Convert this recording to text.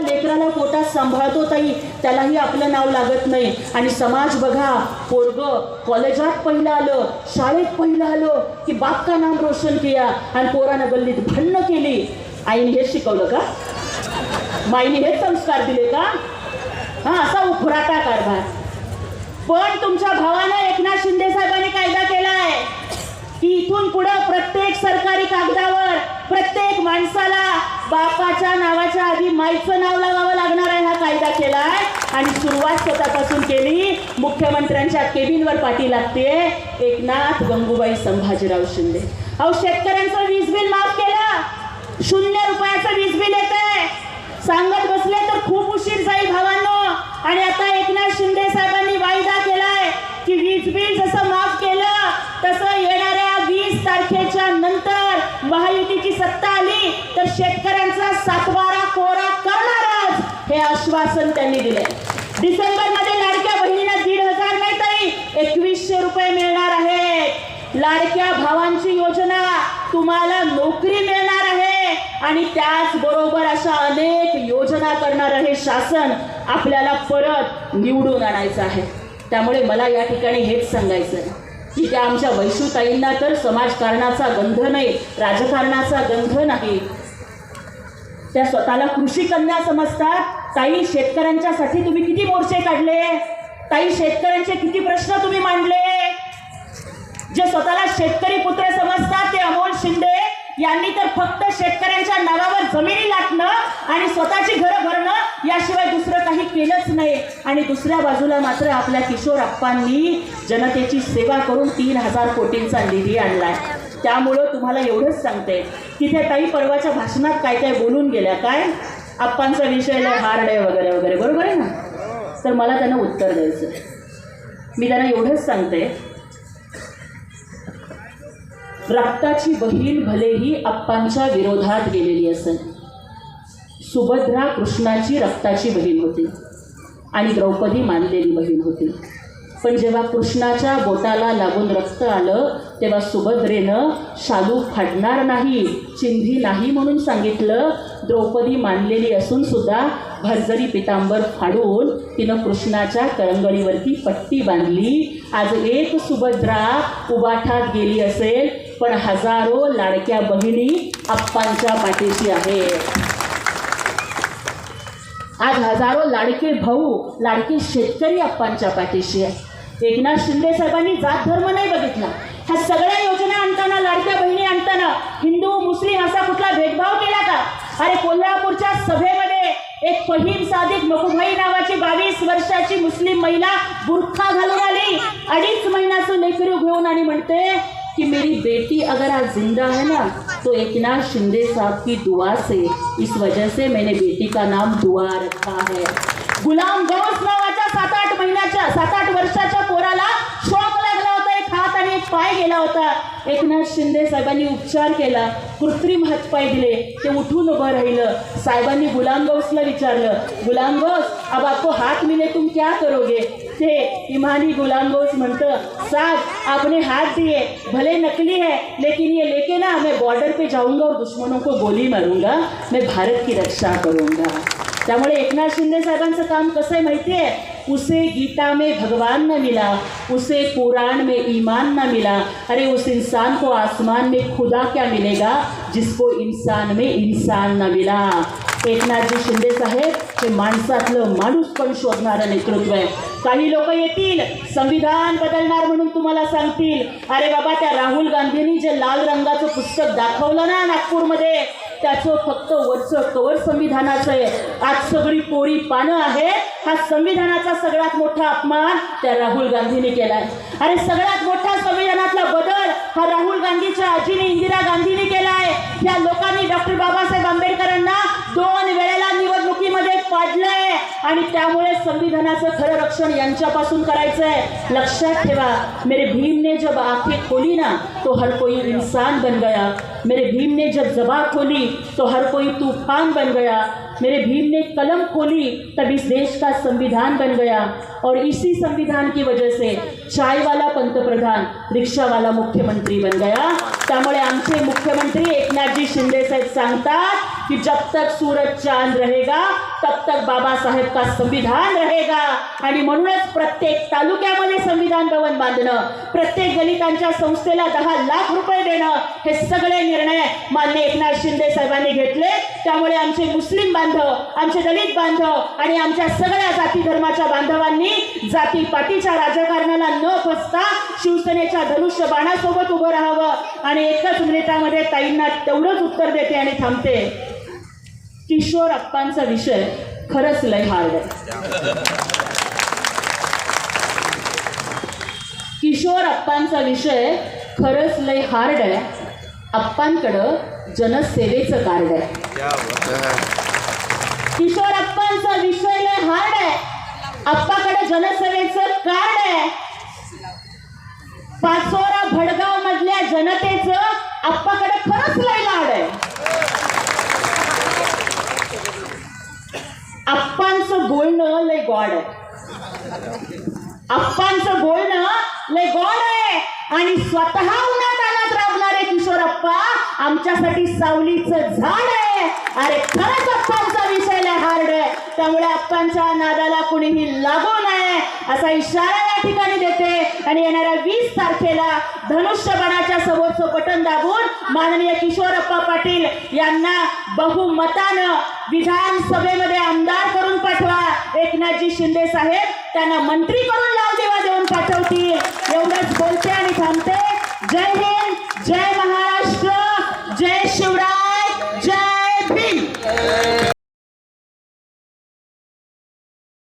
लेकराला पोटात सांभाळतो ताई त्यालाही आपलं नाव लागत नाही. आणि समाज बघा पोरग कॉलेजात पहिलं आलं शाळेत पहिलं आलं की बाप का नाम रोशन किया आणि पोरानं गल्लीत भांडणं केली. आईने हेच शिकवलं का? माईने हेच संस्कार दिले का? हा असा उफराटा कारभार. पण तुमच्या भावानं एकनाथ शिंदे साहेबांनी कायदा केलाय की इथून पुढं प्रत्येक सरकारी कागदावर प्रत्येक माणसाला बापाच्या नावाच्या आधी माईचं नाव लावावं लागणार आहे हा कायदा केलाय. आणि सुरुवात स्वतःपासून केली. मुख्यमंत्र्यांच्या केबिनवर पाठी लागते. एकनाथ गंगूबाई संभाजीराव शिंदे. अहो शेतकऱ्यांचं वीज बिल माफ केलं. शून्य रुपयाचं वीज बिल येत सांगत बसले तर खूप उशीर जाईल भावांनो. आणि आता एकनाथ शिंदे साहेबांनी वायदा केलाय की वीज बिल जसं माफ केलं तसं येणाऱ्या वीस तारखेच्या नंतर महायुतीची सत्ता नाही तर शेतकऱ्यांचा सातबारा कोरा करणारच हे आश्वासन त्यांनी दिले डिसेंबरमध्ये लाडक्या बहिणीला दीड हजार नाही तरी एकवीसशे रुपये मिळणार आहेत. लाडक्या भावांची योजना तुम्हाला नोकरी मिळणार आहे. आणि त्याचबरोबर अशा अनेक योजना करणार हे शासन आपल्याला परत निवडून आणायचं आहे. त्यामुळे मला या ठिकाणी हेच सांगायचं आहे की त्या आमच्या वैशूताईंना तर समाजकारणाचा गंध नाही राजकारणाचा गंध नाही. त्या स्वतःला कृषी कन्या समजतात. ताई शेतकऱ्यांच्यासाठी तुम्ही किती मोर्चे काढले? ताई शेतकऱ्यांचे किती प्रश्न तुम्ही मांडले? जे स्वतःला शेतकरी पुत्र समजतात ते अमोल शिंदे यांनी तर फक्त शेतकऱ्यांच्या नावावर जमिनी लाटणं आणि स्वतःची घरं भरणं याशिवाय दुसरं काही केलंच नाही. आणि दुसऱ्या बाजूला मात्र आपल्या किशोर अप्पांनी जनतेची सेवा करून तीन हजार कोटींचा निधी आणलाय. त्यामुळं तुम्हाला एवढंच सांगते. की त्या ताई परवाच्या भाषणात काय काय बोलून गेल्या काय? अप्पांचा विषय लय हार्ड आहे वगैरे वगैरे. बरोबर आहे ना? तर मला त्यांना उत्तर द्यायचं आहे. मी त्यांना एवढंच सांगते. रक्ताची बहीण भलेही अप्पांच्या विरोधात गेलेली असेल सुभद्रा कृष्णाची रक्ताची बहीण होती. आणि द्रौपदी मानलेली बहीण होती. पण जेव्हा कृष्णाच्या बोटाला लागून रक्त आलं तेव्हा सुभद्रेनं शालू फाडणार नाही चिंधी नाही म्हणून सांगितलं. द्रौपदी मानलेली असून सुद्धा भरजरी पितांबर फाडून तिनं कृष्णाच्या करंगळीवरती पट्टी बांधली. आज एक सुभद्रा उबाठात गेली असेल पण हजारो लाडक्या बहिणी आप्पांच्या पाठीशी आहेत. आज हजारो लाडके भाऊ लाडके शेतकरी अप्पांच्या पाठीशी आहे एकनाथ शिंदे साहेबांनी जात धर्म नाही बघितला. ह्या सगळ्या योजना आणताना लाडक्या बहिणी आणताना हिंदू मुस्लिम असा कुठला भेदभाव केला का? अरे कोल्हापूरच्या सभेमध्ये एक फहीम सादिक मकुभाई नावाची बावीस वर्षाची मुस्लिम महिला बुरखा घालून आली. अडीच महिन्याचं लेकरू घेऊन आणि म्हणते कि मेरी बेटी अगर आज जिंदा है ना तो एकनाथ शिंदे साहब की दुआ से इस वजह से मैंने बेटी का नाम दुआ रखा है। गुलाम गौस नावाच्या सात आठ महिन्याच्या सात आठ वर्षाच्या पोराला शॉक लागला होता एक हात आणि एक पाय गेला होता. एकनाथ शिंदे साहेबांनी उपचार केला कृत्रिम हातपाय दिले ते उठून उभं राहिलं. साहेबांनी गुलाम गौसला विचारलं गुलाम गौस अब आपको हाथ मिले तुम क्या करोगे? थे इमानी गुलाम गौस म्हणतं साहब, आपने हाथ दिए, भले नकली है, लेकिन ये लेके ना मैं बॉर्डर पे जाऊँगा और दुश्मनों को गोली मारूँगा, मैं भारत की रक्षा करूँगा. त्यामुळे एकनाथ शिंदे साहेबांचं काम कसं आहे माहिती आहे? उसे गीता में भगवान न मिला, उसे कुरान में ईमान न मिला, अरे उस इंसान को आसमान में खुदा क्या मिलेगा, जिसको इंसान में इंसान न मिला? एकनाथजी शिंदे साहेब हे माणसातलं माणूस पण शोधणारं नेतृत्व आहे. काही लोक येतील संविधान बदलणार म्हणून तुम्हाला सांगतील. अरे बाबा त्या राहुल गांधींनी जे लाल रंगाचं पुस्तक दाखवलं ना नागपूरमध्ये त्याचं फक्त वरचं कवर संविधानाचं आहे. आज सगळी पोरी पानं आहे हा संविधानाचा सगळ्यात मोठा अपमान त्या राहुल गांधीने केलाय. अरे सगळ्यात मोठा संविधानातला बदल हा राहुल गांधीच्या आजीने इंदिरा गांधीने केलाय. या लोकांनी डॉक्टर बाबासाहेब आणि त्यामुळे संविधानाचं खरं रक्षण यांच्यापासून करायचं आहे लक्षात ठेवा मेरे भीम ने जब आंखें खोली ना तो हर कोई इंसान बन गया. मेरे भीम ने जब जबा खोली तो हर कोई तूफान बन गया. मेरे भीम ने कलम खोली तब इस देश का संविधान बन गया। और इसी संविधान की वजह से चाय वाला पंतप्रधान रिक्षा वाला मुख्यमंत्री बन गया। त्यामुळे आमचे मुख्यमंत्री एकनाथजी शिंदे साहेब सांगतात कि जब तक सूरज चांद रहेगा तब तक बाबासाहेब का संविधान रहेगा. आणि म्हणूनच प्रत्येक तालुक्यामध्ये संविधान भवन बांधणं प्रत्येक दलितांच्या संस्थेला दहा लाख रुपये देणं हे सगळे निर्णय मान्य एकनाथ शिंदे साहेबांनी घेतले. त्यामुळे आमचे मुस्लिम बांधव आमचे दलित बांधव आणि आमच्या सगळ्या जाती धर्माच्या बांधवांनी जाती पातीच्या राजकारणाला न फसता शिवसेनेच्या धनुष्य बाणासोबत उभं राहावं आणि एकच मिनिटामध्ये ताईंना तेवढंच उत्तर देते आणि थांबते. किशोर अप्पांचा विषय खरंच लय हार्ड आहे. किशोर अप्पांचा विषय खरंच लय हार्ड आहे. अप्पांकडं जनसेवेचं कार्ड आहे. कार्ड आहे. अप्पाकडे जनसेवेचं कार्ड आहे. पाचोरा भडगाव मधल्या जनतेचं अप्पाकडे खरंच लय लाड आहे. अप्पांचं बोलणं लय गॉड आहे. अप्पांचं बोलणं लय गॉड आहे. आणि स्वतः उन्हात आणत राबणारे किशोरप्पा आमच्यासाठी सावलीचं झाड आहे. अरे खरंच अप्पांचा विषय लय हार्ड आहे त्यामुळे अप्पांच्या नादाला कुणीही लागू नये असा इशारा या ठिकाणी देते. आणि येणाऱ्या वीस तारखेला धनुष्यबाणाच्या समोरचं बटन दाबून माननीय किशोरप्पा पाटील यांना बहुमतानं विधानसभेमध्ये आमदार करून पाठवा. एकनाथजी शिंदे साहेब त्यांना मंत्री करून लाल देवा देऊन पाठवतील. एवढंच बोलते आणि थांबते. जय हिंद जय